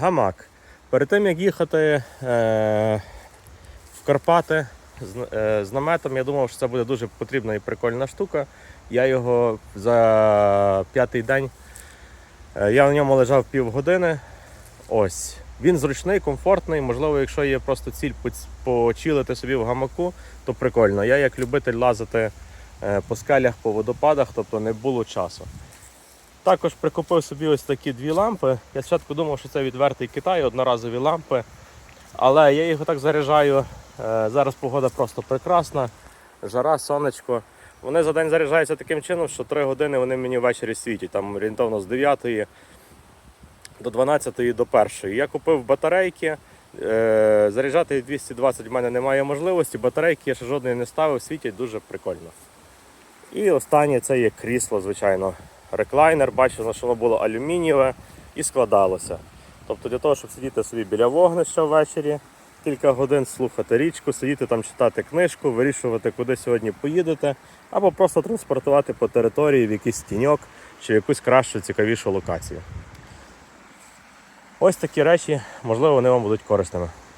Гамак. Перед тим як їхати е, в Карпати з, е, з наметом, я думав, що це буде дуже потрібна і прикольна штука. Я його за п'ятий день. е, я на ньому лежав півгодини. Ось. Він зручний, комфортний. Можливо, якщо є просто ціль почилити собі в гамаку, то прикольно. Я як любитель лазити е, по скелях, по водопадах, тобто не було часу. Також прикупив собі ось такі дві лампи. Я спочатку думав, що це відвертий Китай, одноразові лампи. Але я їх так заряджаю. Е, Зараз погода просто прекрасна, жара, сонечко. Вони за день заряджаються таким чином, що 3 години вони мені ввечері світять, там орієнтовно з 9 до 12 до 1. Я купив батарейки. Е, Заряджати 220 в мене немає можливості. Батарейки я ще жодної не ставив, світять дуже прикольно. І останнє це є крісло, звичайно. Реклайнер, бачимо, що воно було алюмінієве і складалося. Тобто для того, щоб сидіти собі біля вогнища ввечері, кілька годин слухати річку, сидіти там читати книжку, вирішувати, куди сьогодні поїдете, або просто транспортувати по території в якийсь тіньок чи в якусь кращу, цікавішу локацію. Ось такі речі, можливо, вони вам будуть корисними.